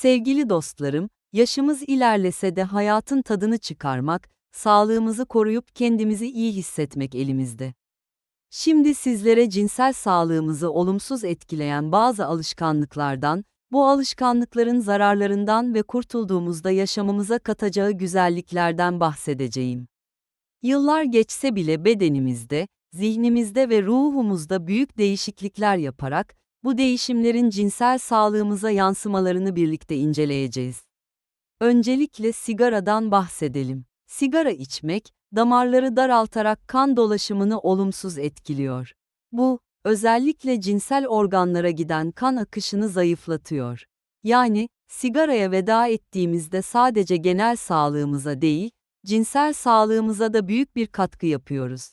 Sevgili dostlarım, yaşımız ilerlese de hayatın tadını çıkarmak, sağlığımızı koruyup kendimizi iyi hissetmek elimizde. Şimdi sizlere cinsel sağlığımızı olumsuz etkileyen bazı alışkanlıklardan, bu alışkanlıkların zararlarından ve kurtulduğumuzda yaşamımıza katacağı güzelliklerden bahsedeceğim. Yıllar geçse bile bedenimizde, zihnimizde ve ruhumuzda büyük değişiklikler yaparak, bu değişimlerin cinsel sağlığımıza yansımalarını birlikte inceleyeceğiz. Öncelikle sigaradan bahsedelim. Sigara içmek, damarları daraltarak kan dolaşımını olumsuz etkiliyor. Bu, özellikle cinsel organlara giden kan akışını zayıflatıyor. Yani, sigaraya veda ettiğimizde sadece genel sağlığımıza değil, cinsel sağlığımıza da büyük bir katkı yapıyoruz.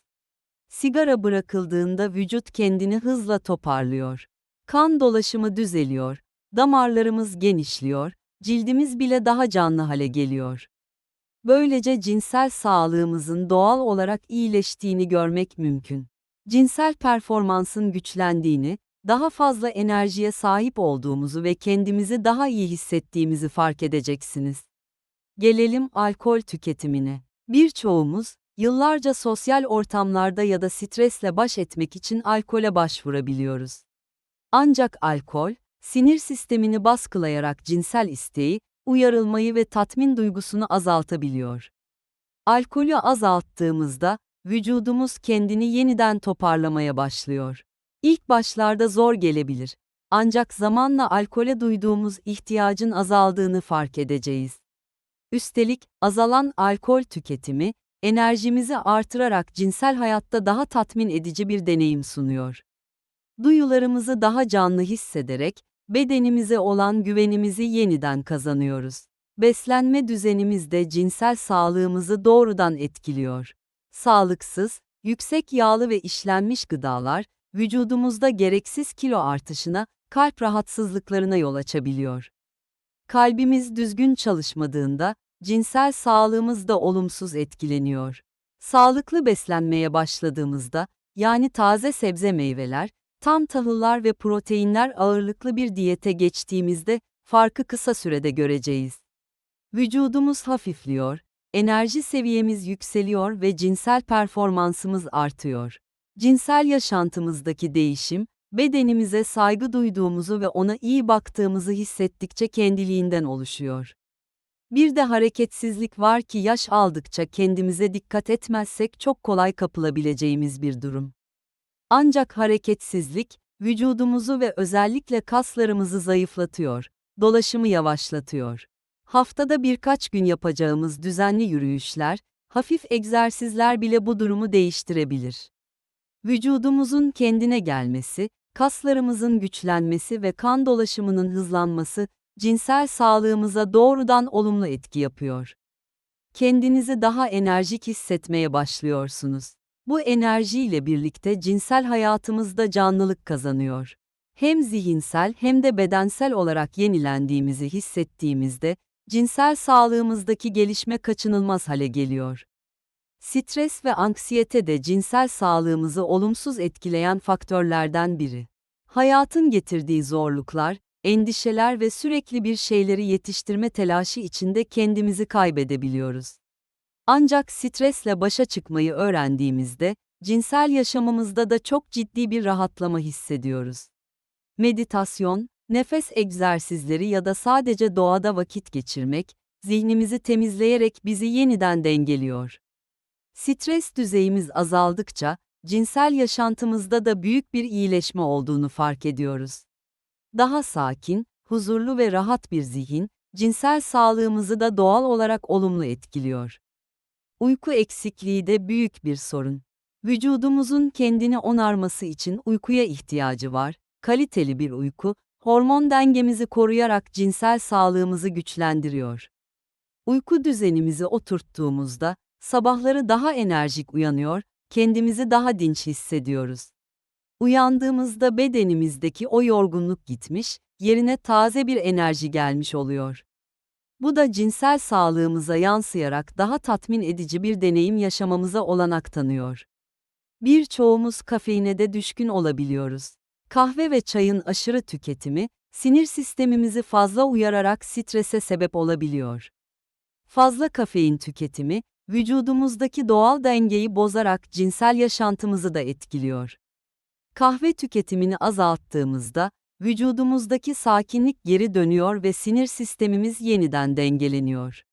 Sigara bırakıldığında vücut kendini hızla toparlıyor. Kan dolaşımı düzeliyor, damarlarımız genişliyor, cildimiz bile daha canlı hale geliyor. Böylece cinsel sağlığımızın doğal olarak iyileştiğini görmek mümkün. Cinsel performansın güçlendiğini, daha fazla enerjiye sahip olduğumuzu ve kendimizi daha iyi hissettiğimizi fark edeceksiniz. Gelelim alkol tüketimine. Birçoğumuz, yıllarca sosyal ortamlarda ya da stresle baş etmek için alkole başvurabiliyoruz. Ancak alkol, sinir sistemini baskılayarak cinsel isteği, uyarılmayı ve tatmin duygusunu azaltabiliyor. Alkolü azalttığımızda, vücudumuz kendini yeniden toparlamaya başlıyor. İlk başlarda zor gelebilir. Ancak zamanla alkole duyduğumuz ihtiyacın azaldığını fark edeceğiz. Üstelik, azalan alkol tüketimi, enerjimizi artırarak cinsel hayatta daha tatmin edici bir deneyim sunuyor. Duyularımızı daha canlı hissederek, bedenimize olan güvenimizi yeniden kazanıyoruz. Beslenme düzenimiz de cinsel sağlığımızı doğrudan etkiliyor. Sağlıksız, yüksek yağlı ve işlenmiş gıdalar, vücudumuzda gereksiz kilo artışına, kalp rahatsızlıklarına yol açabiliyor. Kalbimiz düzgün çalışmadığında, cinsel sağlığımız da olumsuz etkileniyor. Sağlıklı beslenmeye başladığımızda, yani taze sebze meyveler, tam tahıllar ve proteinler ağırlıklı bir diyete geçtiğimizde, farkı kısa sürede göreceğiz. Vücudumuz hafifliyor, enerji seviyemiz yükseliyor ve cinsel performansımız artıyor. Cinsel yaşantımızdaki değişim, bedenimize saygı duyduğumuzu ve ona iyi baktığımızı hissettikçe kendiliğinden oluşuyor. Bir de hareketsizlik var ki yaş aldıkça kendimize dikkat etmezsek çok kolay kapılabileceğimiz bir durum. Ancak hareketsizlik, vücudumuzu ve özellikle kaslarımızı zayıflatıyor, dolaşımı yavaşlatıyor. Haftada birkaç gün yapacağımız düzenli yürüyüşler, hafif egzersizler bile bu durumu değiştirebilir. Vücudumuzun kendine gelmesi, kaslarımızın güçlenmesi ve kan dolaşımının hızlanması, cinsel sağlığımıza doğrudan olumlu etki yapıyor. Kendinizi daha enerjik hissetmeye başlıyorsunuz. Bu enerjiyle birlikte cinsel hayatımızda canlılık kazanıyor. Hem zihinsel hem de bedensel olarak yenilendiğimizi hissettiğimizde, cinsel sağlığımızdaki gelişme kaçınılmaz hale geliyor. Stres ve anksiyete de cinsel sağlığımızı olumsuz etkileyen faktörlerden biri. Hayatın getirdiği zorluklar, endişeler ve sürekli bir şeyleri yetiştirme telaşı içinde kendimizi kaybedebiliyoruz. Ancak stresle başa çıkmayı öğrendiğimizde, cinsel yaşamımızda da çok ciddi bir rahatlama hissediyoruz. Meditasyon, nefes egzersizleri ya da sadece doğada vakit geçirmek, zihnimizi temizleyerek bizi yeniden dengeliyor. Stres düzeyimiz azaldıkça, cinsel yaşantımızda da büyük bir iyileşme olduğunu fark ediyoruz. Daha sakin, huzurlu ve rahat bir zihin, cinsel sağlığımızı da doğal olarak olumlu etkiliyor. Uyku eksikliği de büyük bir sorun. Vücudumuzun kendini onarması için uykuya ihtiyacı var. Kaliteli bir uyku, hormon dengemizi koruyarak cinsel sağlığımızı güçlendiriyor. Uyku düzenimizi oturttuğumuzda, sabahları daha enerjik uyanıyor, kendimizi daha dinç hissediyoruz. Uyandığımızda bedenimizdeki o yorgunluk gitmiş, yerine taze bir enerji gelmiş oluyor. Bu da cinsel sağlığımıza yansıyarak daha tatmin edici bir deneyim yaşamamıza olanak tanıyor. Birçoğumuz kafeine de düşkün olabiliyoruz. Kahve ve çayın aşırı tüketimi, sinir sistemimizi fazla uyararak strese sebep olabiliyor. Fazla kafein tüketimi, vücudumuzdaki doğal dengeyi bozarak cinsel yaşantımızı da etkiliyor. Kahve tüketimini azalttığımızda, vücudumuzdaki sakinlik geri dönüyor ve sinir sistemimiz yeniden dengeleniyor.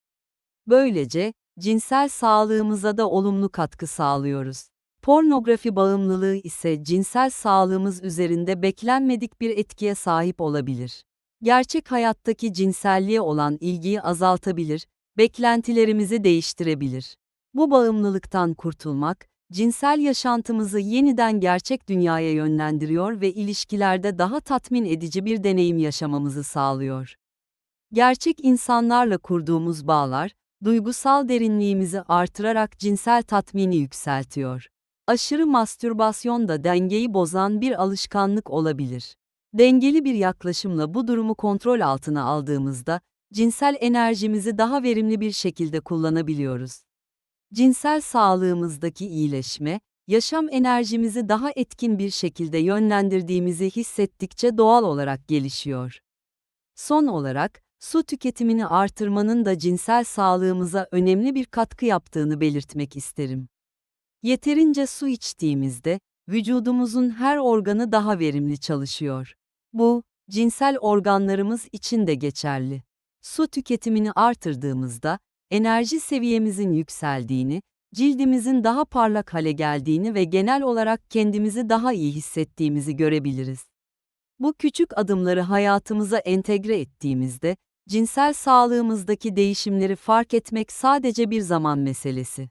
Böylece, cinsel sağlığımıza da olumlu katkı sağlıyoruz. Pornografi bağımlılığı ise cinsel sağlığımız üzerinde beklenmedik bir etkiye sahip olabilir. Gerçek hayattaki cinselliğe olan ilgiyi azaltabilir, beklentilerimizi değiştirebilir. Bu bağımlılıktan kurtulmak, cinsel yaşantımızı yeniden gerçek dünyaya yönlendiriyor ve ilişkilerde daha tatmin edici bir deneyim yaşamamızı sağlıyor. Gerçek insanlarla kurduğumuz bağlar, duygusal derinliğimizi artırarak cinsel tatmini yükseltiyor. Aşırı mastürbasyon da dengeyi bozan bir alışkanlık olabilir. Dengeli bir yaklaşımla bu durumu kontrol altına aldığımızda, cinsel enerjimizi daha verimli bir şekilde kullanabiliyoruz. Cinsel sağlığımızdaki iyileşme, yaşam enerjimizi daha etkin bir şekilde yönlendirdiğimizi hissettikçe doğal olarak gelişiyor. Son olarak, su tüketimini artırmanın da cinsel sağlığımıza önemli bir katkı yaptığını belirtmek isterim. Yeterince su içtiğimizde, vücudumuzun her organı daha verimli çalışıyor. Bu, cinsel organlarımız için de geçerli. Su tüketimini artırdığımızda, enerji seviyemizin yükseldiğini, cildimizin daha parlak hale geldiğini ve genel olarak kendimizi daha iyi hissettiğimizi görebiliriz. Bu küçük adımları hayatımıza entegre ettiğimizde, cinsel sağlığımızdaki değişimleri fark etmek sadece bir zaman meselesi.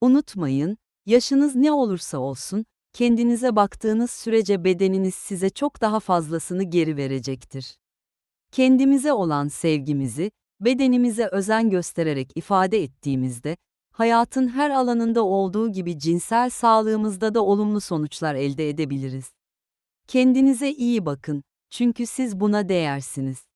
Unutmayın, yaşınız ne olursa olsun, kendinize baktığınız sürece bedeniniz size çok daha fazlasını geri verecektir. Kendimize olan sevgimizi, bedenimize özen göstererek ifade ettiğimizde, hayatın her alanında olduğu gibi cinsel sağlığımızda da olumlu sonuçlar elde edebiliriz. Kendinize iyi bakın, çünkü siz buna değersiniz.